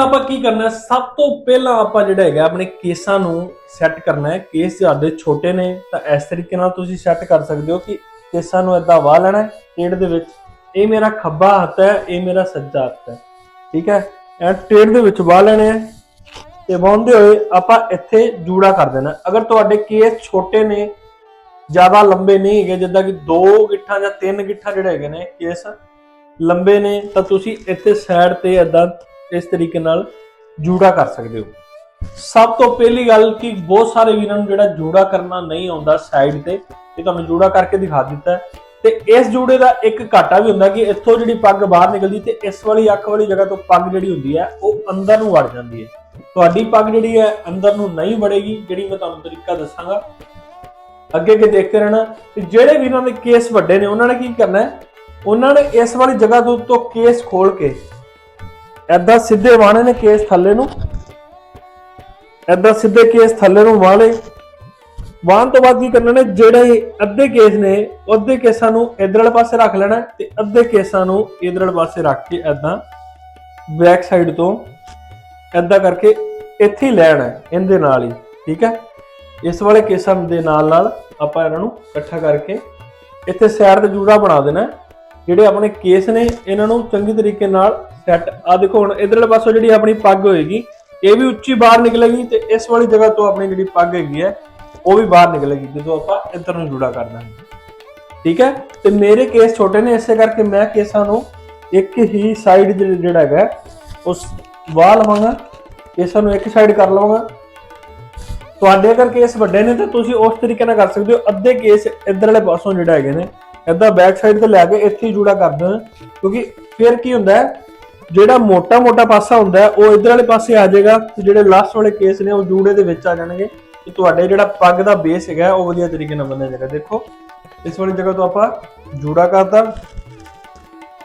ਆਪਾਂ ਕੀ ਕਰਨਾ ਸਭ ਤੋਂ ਪਹਿਲਾਂ ਆਪਾਂ ਜਿਹੜਾ ਹੈਗਾ ਆਪਣੇ ਕੇਸਾਂ ਨੂੰ ਸੈੱਟ ਕਰਨਾ ਹੈ। ਕੇਸ ਤੁਹਾਡੇ ਛੋਟੇ ਨੇ, ਤਾਂ ਇਸ ਤਰੀਕੇ ਨਾਲ ਤੁਸੀਂ ਸੈੱਟ ਕਰ ਸਕਦੇ ਹੋ ਕਿ ਕੇਸਾਂ ਨੂੰ ਏਦਾਂ ਵਾਹ ਲੈਣਾ ਹੈ ਦੇ ਵਿੱਚ। ਇਹ ਮੇਰਾ ਖੱਬਾ ਹੱਥ ਹੈ, ਇਹ ਮੇਰਾ ਸੱਜਾ ਹੱਥ ਹੈ। ਠੀਕ ਹੈ? ਇਹ ਟੇੜ ਦੇ ਵਿੱਚ ਵਾਹ ਲੈਣੇ ਆ ਤੇ ਵਾਹੁੰਦੇ ਹੋਏ ਆਪਾਂ ਇੱਥੇ ਜੂੜਾ ਕਰ ਦੇਣਾ। ਅਗਰ ਤੁਹਾਡੇ ਕੇਸ ਛੋਟੇ ਨੇ, ਜ਼ਿਆਦਾ ਲੰਬੇ ਨਹੀਂ ਹੈਗੇ, ਜਿੱਦਾਂ ਕਿ 2 ਗਿੱਠਾਂ ਜਾਂ 3 ਗਿੱਠਾਂ ਜਿਹੜੇ ਹੈਗੇ ਨੇ ਕੇਸ ਲੰਬੇ ਨੇ, ਤਾਂ ਤੁਸੀਂ ਇੱਥੇ ਸਾਈਡ ਤੇ ਏਦਾਂ ਇਸ ਤਰੀਕੇ ਨਾਲ ਜੂੜਾ ਕਰ ਸਕਦੇ ਹੋ। ਸਭ ਤੋਂ ਪਹਿਲੀ ਗੱਲ ਕਿ ਬਹੁਤ ਸਾਰੇ ਵੀਰਾਂ ਨੂੰ ਜਿਹੜਾ ਜੂੜਾ ਕਰਨਾ ਨਹੀਂ ਆਉਂਦਾ ਸਾਈਡ ਤੇ, ਇਹ ਤੁਹਾਨੂੰ ਜੂੜਾ ਕਰਕੇ ਦਿਖਾ ਦਿੱਤਾ ਹੈ। ਤੇ ਇਸ ਜੂੜੇ ਦਾ ਇੱਕ ਘਾਟਾ ਵੀ ਹੁੰਦਾ ਕਿ ਇੱਥੋਂ ਜਿਹੜੀ ਪੱਗ ਬਾਹਰ ਨਿਕਲਦੀ ਤੇ ਇਸ ਵਾਲੀ ਅੱਖ ਵਾਲੀ ਜਗ੍ਹਾ ਤੋਂ ਪੱਗ ਜਿਹੜੀ ਹੁੰਦੀ ਹੈ, ਉਹ ਅੰਦਰ ਨੂੰ ਵੜ ਜਾਂਦੀ ਹੈ। ਤੁਹਾਡੀ ਪੱਗ ਜਿਹੜੀ ਹੈ, ਅੰਦਰ ਨੂੰ ਨਹੀਂ ਵੜੇਗੀ, ਜਿਹੜੀ ਮੈਂ ਤੁਹਾਨੂੰ ਤਰੀਕਾ ਦੱਸਾਂਗਾ। ਅੱਗੇ ਅੱਗੇ ਦੇਖਦੇ ਰਹਿਣਾ। ਤੇ ਜਿਹੜੇ ਵੀਰਾਂ ਦੇ ਕੇਸ ਵੱਡੇ ਨੇ, ਉਹਨਾਂ ਨੇ ਕੀ ਕਰਨਾ ਹੈ? ਉਹਨਾਂ ਨੇ ਇਸ ਵਾਲੀ ਜਗ੍ਹਾ ਤੋਂ ਉੱਤੋਂ ਕੇਸ ਖੋਲ ਕੇ ਐਦਾਂ ਸਿੱਧੇ ਵਾਣੇ ਨੇ ਕੇਸ ਥੱਲੇ ਨੂੰ। ਐਦਾਂ ਸਿੱਧੇ ਕੇਸ ਥੱਲੇ ਨੂੰ ਵਾਲੇ ਵਾਹਣ ਤੋਂ ਬਾਅਦ ਕੀ ਕਰਨਾ ਨੇ, ਜਿਹੜੇ ਅੱਧੇ ਕੇਸ ਨੇ ਅੱਧੇ ਕੇਸਾਂ ਨੂੰ ਇਧਰ ਵਾਲੇ ਪਾਸੇ ਰੱਖ ਲੈਣਾ ਤੇ ਅੱਧੇ ਕੇਸਾਂ ਨੂੰ ਇਧਰ ਵਾਲੇ ਪਾਸੇ ਰੱਖ ਕੇ ਐਦਾਂ ਬੈਕ ਸਾਈਡ ਤੋਂ ਐਦਾਂ ਕਰਕੇ ਇੱਥੇ ਹੀ ਲੈਣਾ ਇਹਦੇ ਨਾਲ ਹੀ, ਠੀਕ ਹੈ? ਇਸ ਵਾਲੇ ਕੇਸਾਂ ਦੇ ਨਾਲ ਨਾਲ ਆਪਾਂ ਇਹਨਾਂ ਨੂੰ ਇਕੱਠਾ ਕਰਕੇ ਇੱਥੇ ਸਾਈਡ ਤੇ ਜੂੜਾ ਬਣਾ ਦੇਣਾ। ਜਿਹੜੇ ਆਪਣੇ ਕੇਸ ਨੇ, ਇਹਨਾਂ ਨੂੰ ਚੰਗੀ ਤਰੀਕੇ ਨਾਲ ਸੈੱਟ ਆ ਦੇਖੋ ਹੁਣ ਇਧਰਲੇ ਪਾਸੋਂ ਜਿਹੜੀ ਆਪਣੀ ਪੱਗ ਹੋਏਗੀ, ਇਹ ਵੀ ਉੱਚੀ ਬਾਹਰ ਨਿਕਲੇਗੀ ਤੇ ਇਸ ਵਾਲੀ ਜਗ੍ਹਾ ਤੋਂ ਆਪਣੀ ਜਿਹੜੀ ਪੱਗ ਹੈਗੀ ਹੈ, ਉਹ ਵੀ ਬਾਹਰ ਨਿਕਲੇਗੀ, ਜਦੋਂ ਆਪਾਂ ਇੱਧਰ ਨੂੰ ਜੁੜਾ ਕਰਨਾ ਹੈ ਠੀਕ ਹੈ? ਤੇ ਮੇਰੇ ਕੇਸ ਛੋਟੇ ਨੇ, ਇਸੇ ਕਰਕੇ ਮੈਂ ਕੇਸਾਂ ਨੂੰ ਇੱਕ ਹੀ ਸਾਈਡ ਜਿਹੜਾ ਹੈਗਾ, ਉਸ ਵਾਹ ਲਵਾਂਗਾ, ਕੇਸਾਂ ਨੂੰ ਇੱਕ ਸਾਈਡ ਕਰ ਲਵਾਂਗਾ। ਤੁਹਾਡੇ ਅਗਰ ਕੇਸ ਵੱਡੇ ਨੇ, ਤਾਂ ਤੁਸੀਂ ਉਸ ਤਰੀਕੇ ਨਾਲ ਕਰ ਸਕਦੇ ਹੋ। ਅੱਧੇ ਕੇਸ ਇਧਰਲੇ ਪਾਸੋਂ ਜਿਹੜਾ ਹੈਗੇ ਨੇ ਏਦਾਂ ਬੈਕ ਸਾਈਡ ਤੇ ਲੈ ਕੇ ਇੱਥੇ ਹੀ ਜੂੜਾ ਕਰ ਦੇਣਾ ਕਿਉਂਕਿ ਫਿਰ ਕੀ ਹੁੰਦਾ ਹੈ, ਜਿਹੜਾ ਮੋਟਾ ਮੋਟਾ ਪਾਸਾ ਹੁੰਦਾ ਹੈ, ਉਹ ਇਧਰ ਵਾਲੇ ਪਾਸੇ ਆ ਜਾਏਗਾ ਤੇ ਜਿਹੜੇ ਲਾਸਟ ਵਾਲੇ ਕੇਸ ਨੇ, ਉਹ ਜੂੜੇ ਦੇ ਵਿੱਚ ਆ ਜਾਣਗੇ। ਤੇ ਤੁਹਾਡੇ ਜਿਹੜਾ ਪੱਗ ਦਾ ਬੇਸ ਹੈਗਾ, ਉਹ ਵਧੀਆ ਤਰੀਕੇ ਨਾਲ ਬਣਿਆ ਜਾਏਗਾ। ਦੇਖੋ, ਇਸ ਵਾਲੀ ਜਗ੍ਹਾ ਤੋਂ ਆਪਾਂ ਜੂੜਾ ਕਰਤਾ।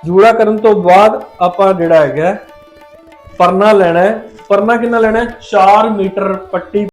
ਜੂੜਾ ਕਰਨ ਤੋਂ ਬਾਅਦ ਆਪਾਂ ਜਿਹੜਾ ਹੈਗਾ, ਪਰਨਾ ਲੈਣਾ ਹੈ। ਪਰਨਾ ਕਿੰਨਾ ਲੈਣਾ ਹੈ? 4 ਮੀਟਰ ਪੱਟੀ